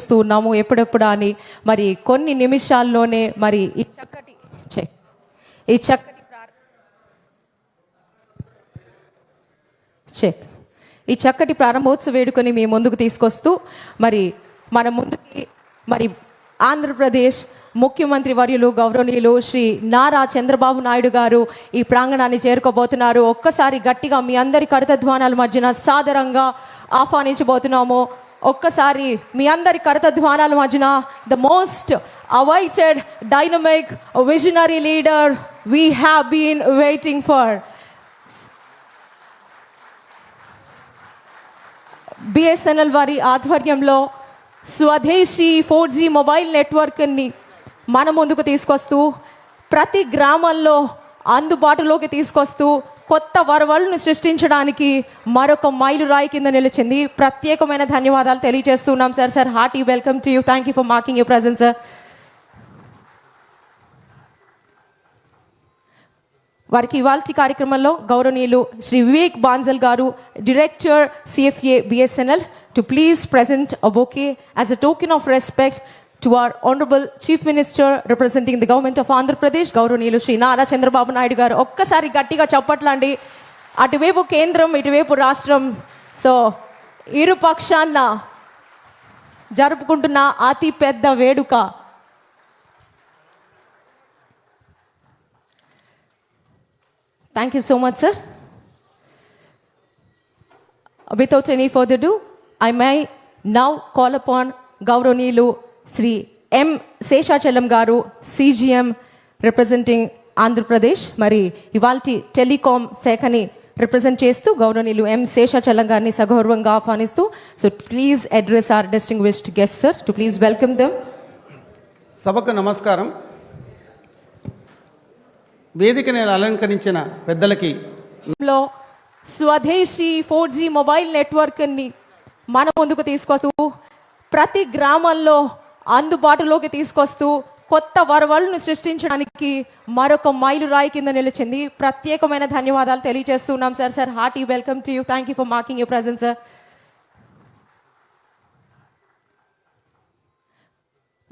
చూస్తూ ఉన్నాము ఎప్పుడెప్పుడు అని. మరి కొన్ని నిమిషాల్లోనే మరి ఈ చక్కటి ఈ చక్కటి చెక్ ఈ చక్కటి ప్రారంభోత్సవ వేడుకని మీ ముందుకు తీసుకొస్తూ మరి మన ముందుకి మరి ఆంధ్రప్రదేశ్ ముఖ్యమంత్రి వర్యులు గౌరవనీయులు శ్రీ నారా చంద్రబాబు నాయుడు గారు ఈ ప్రాంగణాన్ని చేరుకోబోతున్నారు. ఒక్కసారి గట్టిగా మీ అందరి కరతధ్వానాల మధ్యన సాదరంగా ఆహ్వానించబోతున్నాము. ఒక్కసారి మీ అందరి కరతధ్వానాల మధ్యన the most awaited dynamic visionary leader we have been waiting for BSNL వారి ఆధ్వర్యంలో స్వదేశీ ఫోర్ జీ మొబైల్ నెట్వర్క్ని మన ముందుకు తీసుకొస్తూ ప్రతి గ్రామంలో అందుబాటులోకి తీసుకొస్తూ కొత్త వరవలను సృష్టించడానికి మరొక మైలురాయి కింద నిలిచింది. ప్రత్యేకమైన ధన్యవాదాలు తెలియజేస్తున్నాం sir. Sir hearty welcome to you. Thank you for marking you presence sir వారికి ఇవాళ కార్యక్రమంలో గౌరవనీయులు Shri Vivek Bansal garu director CFA BSNL to please present a bouquet as a token of respect to our honourable chief minister representing the government of Andhra Pradesh గౌరవనీయులు శ్రీ నారా చంద్రబాబు నాయుడు గారు. ఒక్కసారి గట్టిగా చప్పట్లండి. అటువైపు కేంద్రం ఇటువైపు రాష్ట్రం. సో ఇరు పక్షాన్న జరుపుకుంటున్న అతి పెద్ద వేడుక. Thank you so much sir without any further do I may now call upon గౌరవనీయులు శ్రీ ఎం శేషాచలం గారు సిజిఎం రిప్రజెంటింగ్ ఆంధ్రప్రదేశ్ మరి ఇవాల్టి టెలికాం శాఖని రిప్రజెంట్ చేస్తూ గౌరవనీయులు ఎం శేషాచలం గారిని సగౌరవంగా ఆహ్వానిస్తూ so please address our distinguished guest sir to please welcome them సభకు నమస్కారం. వేదికని అలంకరించిన పెద్దలకి లో స్వదేశీ ఫోర్ జీ మొబైల్ నెట్వర్క్ని మన ముందుకు తీసుకొస్తూ ప్రతి గ్రామంలో అందుబాటులోకి తీసుకొస్తూ కొత్త వరవలను సృష్టించడానికి మరొక మైలు రాయి కింద నిలిచింది. ప్రత్యేకమైన ధన్యవాదాలు తెలియజేస్తున్నాం sir. Sir hearty welcome to you. Thank you for marking you present sir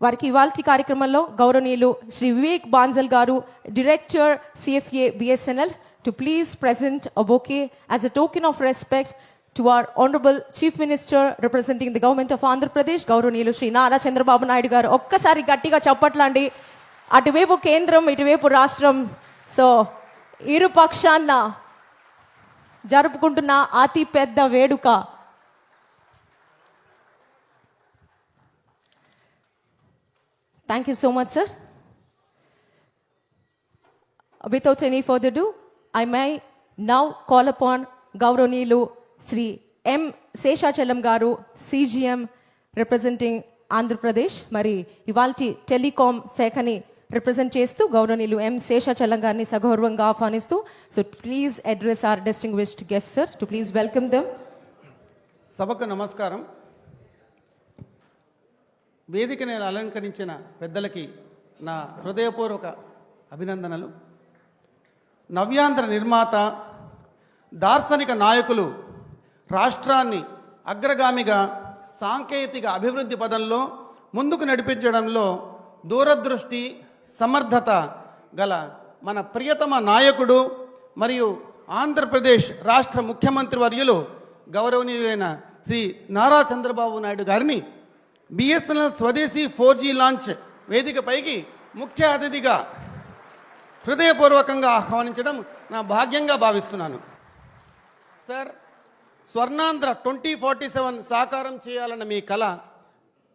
వారికి ఇవాల్టి కార్యక్రమంలో గౌరవనీయులు Shri Vivek Bansal garu director CFA BSNL to please present a bouquet as a token of respect to our honourable chief minister representing the government of Andhra Pradesh గౌరవనీయులు శ్రీ నారా చంద్రబాబు నాయుడు గారు. ఒక్కసారి గట్టిగా చప్పట్లండి. అటువైపు కేంద్రం ఇటువైపు రాష్ట్రం. సో ఇరు పక్షాన్న జరుపుకుంటున్న అతి పెద్ద వేడుక. Thank you so much sir without any further do I may now call upon గౌరవనీయులు శ్రీ ఎం శేషాచలం గారు సిజిఎం రిప్రజెంటింగ్ ఆంధ్రప్రదేశ్ మరి ఇవాల్టి టెలికాం శాఖని రిప్రజెంట్ చేస్తూ గౌరవనీయులు ఎం శేషాచలం గారిని సగౌరవంగా ఆహ్వానిస్తూ so please address our distinguished guest sir to please welcome them సభకు నమస్కారం. వేదిక నేను అలంకరించిన పెద్దలకి నా హృదయపూర్వక అభినందనలు. నవ్యాంధ్ర నిర్మాత దార్శనిక నాయకులు రాష్ట్రాన్ని అగ్రగామిగా సాంకేతిక అభివృద్ధి పదంలో ముందుకు నడిపించడంలో దూరదృష్టి సమర్థత గల మన ప్రియతమ నాయకుడు మరియు ఆంధ్రప్రదేశ్ రాష్ట్ర ముఖ్యమంత్రి వర్యులు గౌరవనీయులైన శ్రీ నారా చంద్రబాబు నాయుడు గారిని బిఎస్ఎన్ఎల్ స్వదేశీ ఫోర్ జీ లాంచ్ వేదికపైకి ముఖ్య అతిథిగా హృదయపూర్వకంగా ఆహ్వానించడం నా భాగ్యంగా భావిస్తున్నాను. Sir Swarnandhra twenty forty seven సాకారం చేయాలన్న మీ కళ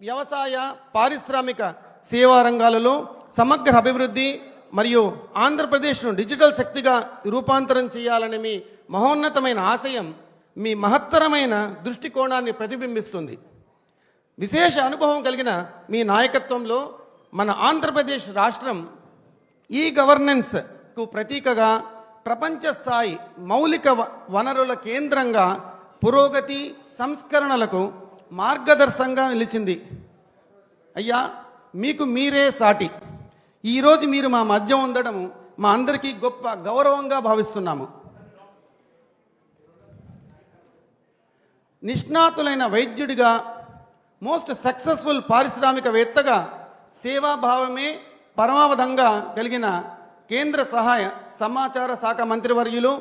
వ్యవసాయ పారిశ్రామిక సేవా రంగాలలో సమగ్ర అభివృద్ధి మరియు ఆంధ్రప్రదేశ్ను డిజిటల్ శక్తిగా రూపాంతరం చేయాలని మీ మహోన్నతమైన ఆశయం మీ మహత్తరమైన దృష్టికోణాన్ని ప్రతిబింబిస్తుంది. విశేష అనుభవం కలిగిన మీ నాయకత్వంలో మన ఆంధ్రప్రదేశ్ రాష్ట్రం ఈ గవర్నెన్స్కు ప్రతీకగా ప్రపంచ స్థాయి మౌలిక వ- వనరుల కేంద్రంగా పురోగతి సంస్కరణలకు మార్గదర్శంగా నిలిచింది. అయ్యా మీకు మీరే సాటి. ఈరోజు మీరు మా మధ్య ఉండడం మా అందరికీ గొప్ప గౌరవంగా భావిస్తున్నాము. నిష్ణాతులైన వైద్యుడిగా మోస్ట్ సక్సెస్ఫుల్ పారిశ్రామికవేత్తగా సేవాభావమే పరమావధంగా కలిగిన కేంద్ర సహాయ సమాచార శాఖ మంత్రివర్యులు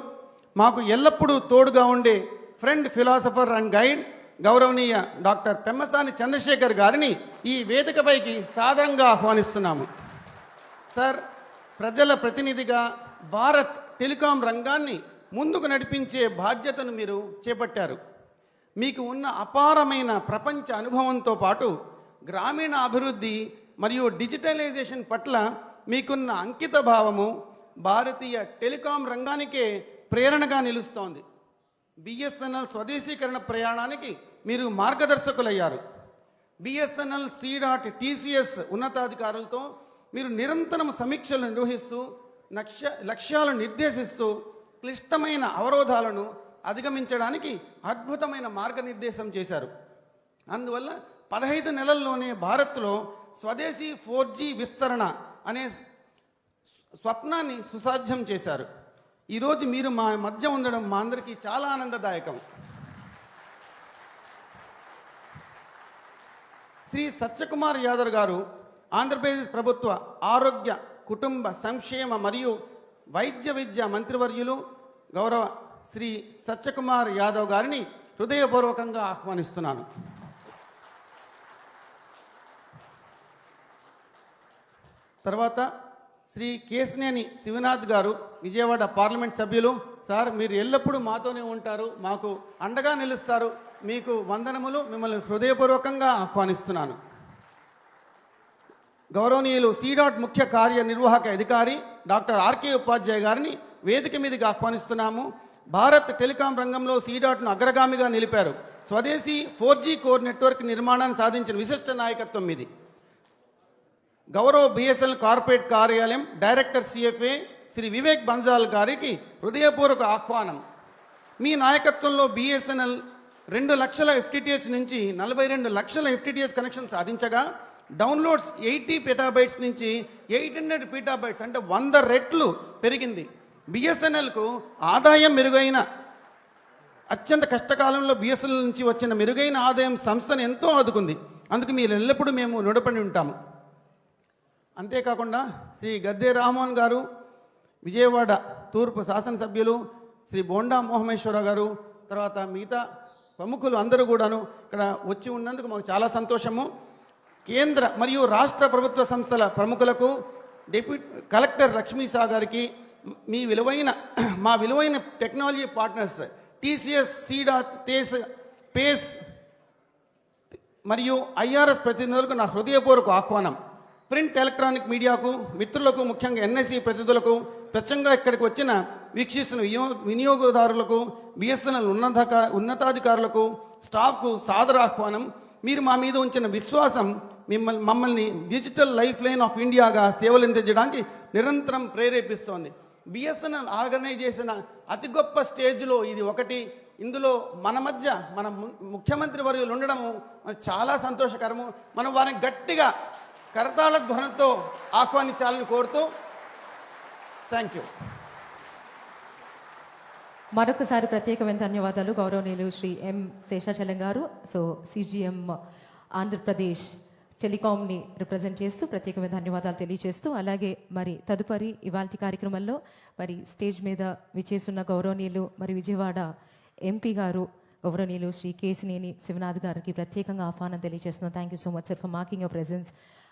మాకు ఎల్లప్పుడూ తోడుగా ఉండే ఫ్రెండ్ ఫిలాసఫర్ అండ్ గైడ్ గౌరవనీయ డాక్టర్ పెమ్మసాని చంద్రశేఖర్ గారిని ఈ వేదికపైకి సాదరంగా ఆహ్వానిస్తున్నాము. సార్ ప్రజల ప్రతినిధిగా భారత్ టెలికాం రంగాన్ని ముందుకు నడిపించే బాధ్యతను మీరు చేపట్టారు. మీకు ఉన్న అపారమైన ప్రపంచ అనుభవంతో పాటు గ్రామీణ అభివృద్ధి మరియు డిజిటలైజేషన్ పట్ల మీకున్న అంకిత భావము భారతీయ టెలికాం రంగానికే ప్రేరణగా నిలుస్తోంది. బిఎస్ఎన్ఎల్ స్వదేశీకరణ ప్రయాణానికి మీరు మార్గదర్శకులయ్యారు. బిఎస్ఎన్ఎల్ సిడాట్ టీసీఎస్ ఉన్నతాధికారులతో మీరు నిరంతరం సమీక్షలు నిర్వహిస్తూ లక్ష్య లక్ష్యాలను నిర్దేశిస్తూ క్లిష్టమైన అవరోధాలను అధిగమించడానికి అద్భుతమైన మార్గనిర్దేశం చేశారు. అందువల్ల పదహైదు నెలల్లోనే భారత్లో స్వదేశీ ఫోర్ జీ విస్తరణ అనే స్వప్నాన్ని సుసాధ్యం చేశారు. ఈరోజు మీరు మా మధ్య ఉండడం మా అందరికీ చాలా ఆనందదాయకం. శ్రీ సత్యకుమార్ యాదవ్ గారు ఆంధ్రప్రదేశ్ ప్రభుత్వ ఆరోగ్య కుటుంబ సంక్షేమ మరియు వైద్య విద్య మంత్రివర్యులు గౌరవ శ్రీ సత్యకుమార్ యాదవ్ గారిని హృదయపూర్వకంగా ఆహ్వానిస్తున్నాను. తర్వాత శ్రీ కేసినేని శివనాథ్ గారు విజయవాడ పార్లమెంట్ సభ్యులు. సార్ మీరు ఎల్లప్పుడూ మాతోనే ఉంటారు మాకు అండగా నిలుస్తారు. మీకు వందనములు మిమ్మల్ని హృదయపూర్వకంగా ఆహ్వానిస్తున్నాను. గౌరవనీయులు సీడాట్ ముఖ్య కార్యనిర్వాహక అధికారి డాక్టర్ ఆర్కే ఉపాధ్యాయ గారిని వేదిక మీదకి ఆహ్వానిస్తున్నాము. భారత్ టెలికాం రంగంలో సీడాట్ను అగ్రగామిగా నిలిపారు. స్వదేశీ ఫోర్ జీ కోర్ నెట్వర్క్ నిర్మాణాన్ని సాధించిన విశిష్ట నాయకత్వం ఇది గౌరవ బిఎస్ఎల్ కార్పొరేట్ కార్యాలయం డైరెక్టర్ సిఎఫ్ఏ శ్రీ వివేక్ బన్జాల్ గారికి హృదయపూర్వక ఆహ్వానం. మీ నాయకత్వంలో బిఎస్ఎన్ఎల్ రెండు లక్షల ఎఫ్టిటిహెచ్ నుంచి నలభై రెండు లక్షల ఎఫ్టిటిహెచ్ కనెక్షన్ సాధించగా డౌన్లోడ్స్ ఎయిటీ పీటాబైట్స్ నుంచి ఎయిట్ హండ్రెడ్ పీటాబైట్స్ అంటే వంద రెట్లు పెరిగింది. బిఎస్ఎన్ఎల్కు ఆదాయం మెరుగైన అత్యంత కష్టకాలంలో బిఎస్ఎన్ఎల్ నుంచి వచ్చిన మెరుగైన ఆదాయం సంస్థను ఎంతో ఆదుకుంది. అందుకు మీరు ఎల్లప్పుడూ మేము నుడపడి ఉంటాము. అంతేకాకుండా శ్రీ గద్దె రామ్మోహన్ గారు విజయవాడ తూర్పు శాసనసభ్యులు శ్రీ బోండా మోహమేశ్వర గారు తర్వాత మిగతా ప్రముఖులు అందరూ కూడాను ఇక్కడ వచ్చి ఉన్నందుకు మాకు చాలా సంతోషము. కేంద్ర మరియు రాష్ట్ర ప్రభుత్వ సంస్థల ప్రముఖులకు డిప్యూటీ కలెక్టర్ లక్ష్మీ షా గారికి మీ విలువైన మా విలువైన టెక్నాలజీ పార్ట్నర్స్ టీసీఎస్ సీడా తేస్ పేస్ మరియు ఐఆర్ఎస్ ప్రతినిధులకు నా హృదయపూర్వక ఆహ్వానం. ప్రింట్ ఎలక్ట్రానిక్ మీడియాకు మిత్రులకు ముఖ్యంగా ఎన్ఎస్సి ప్రతినిధులకు ప్రత్యంగా ఇక్కడికి వచ్చిన వీక్షిస్తున్న వినియో వినియోగదారులకు బిఎస్ఎన్ఎల్ ఉన్నత ఉన్నతాధికారులకు స్టాఫ్కు సాదర ఆహ్వానం. మీరు మా మీద ఉంచిన విశ్వాసం మిమ్మల్ని మమ్మల్ని డిజిటల్ లైఫ్ లైన్ ఆఫ్ ఇండియాగా సేవలు అందించడానికి నిరంతరం ప్రేరేపిస్తోంది. బిఎస్ఎన్ఎల్ ఆర్గనైజ్ చేసిన అతి గొప్ప స్టేజ్లో ఇది ఒకటి. ఇందులో మన మధ్య మన ము- ముఖ్యమంత్రి వర్యులు ఉండడము మనకు చాలా సంతోషకరము. మనం వారిని గట్టిగా కరతాళ ధ్వనంతో ఆహ్వానించాలని కోరుతూ థ్యాంక్ యూ. మరొకసారి ప్రత్యేకమైన ధన్యవాదాలు గౌరవనీయులు Shri M Seshachalam garu. So CGM Andhra Pradesh టెలికాంని represent చేస్తూ ప్రత్యేకమైన ధన్యవాదాలు తెలియజేస్తూ అలాగే మరి తదుపరి ఇవాల్టి కార్యక్రమంలో మరి స్టేజ్ మీద విచేస్తున్న గౌరవనీయులు మరి విజయవాడ ఎంపీ గారు గౌరవనీయులు శ్రీ కేసినేని శివనాథ్ గారికి ప్రత్యేకంగా ఆహ్వానం తెలియజేస్తున్నాం. Thank you so much sir for marking your presence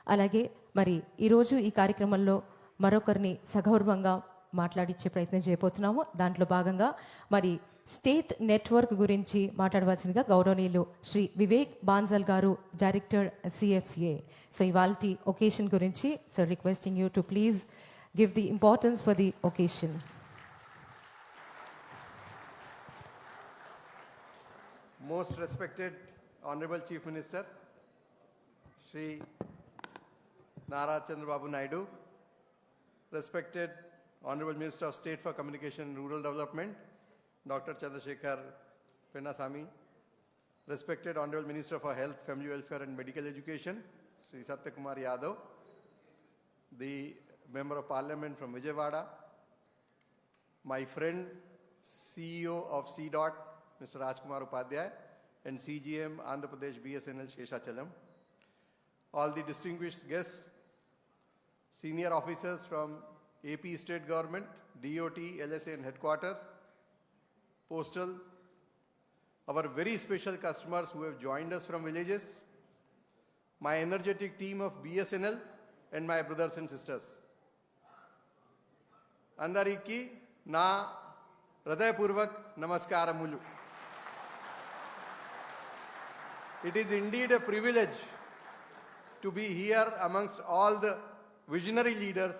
అలాగే మరి ఈరోజు ఈ కార్యక్రమంలో మరొకరిని సగౌరవంగా మాట్లాడించే ప్రయత్నం చేయబోతున్నాము. దాంట్లో భాగంగా మరి స్టేట్ నెట్వర్క్ గురించి మాట్లాడవలసిందిగా గౌరవనీయులు Shri Vivek Bansal garu director CFA. So ఇవాల్టి ఒకేషన్ గురించి so requesting you to please give the importance for the occasion. Most respected honourable chief minister Shri Nara Chandrababu Naidu, respected Honorable Minister of State for Communication and Rural Development, Dr. Chandrasekhar Pennasamy, respected Honorable Minister for Health, Family Welfare and Medical Education, Shri Satyakumar Yadav, the Member of Parliament from Vijayawada, my friend, CEO of CDOT, Mr. Rajkumar Upadhyay, and CGM Andhra Pradesh BSNL Sheshachalam, all the distinguished guests, senior officers from AP state government, DOT, LSA and headquarters, postal, our very special customers who have joined us from villages, my energetic team of BSNL, and my brothers and sisters. అందరికీ నా హృదయపూర్వక్ నమస్కారములు It is indeed a privilege to be here amongst all the visionary leaders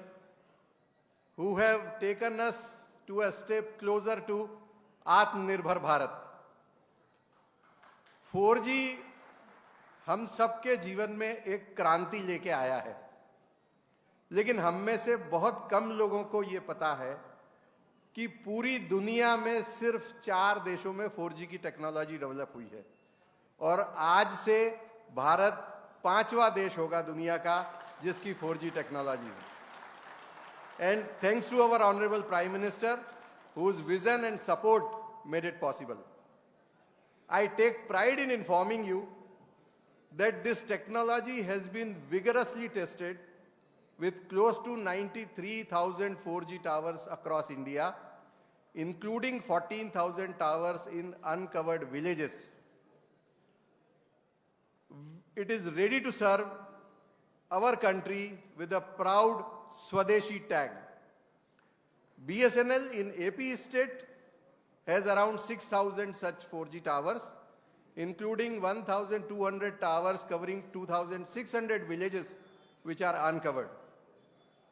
who have taken us to a step closer to Atmanirbhar Bharat. 4G हम सबके जीवन में एक क्रांति लेके आया है लेकिन हम में से बहुत कम लोगों को ये पता है कि पूरी दुनिया में सिर्फ़ चार देशों में 4G की टेक्नोलॉजी डेवलप हुई है और आज से भारत पांचवा देश होगा दुनिया का जिसकी 4G टेक्नोलॉजी है and thanks to our honourable prime minister whose vision and support made it possible. I take pride in informing you that this technology has been vigorously tested with close to 93,000 4G towers across India, including 14,000 towers in uncovered villages. It is ready to serve our country with a proud Swadeshi tag. BSNL in AP state has around 6,000 such 4G towers, including 1,200 towers covering 2,600 villages which are uncovered.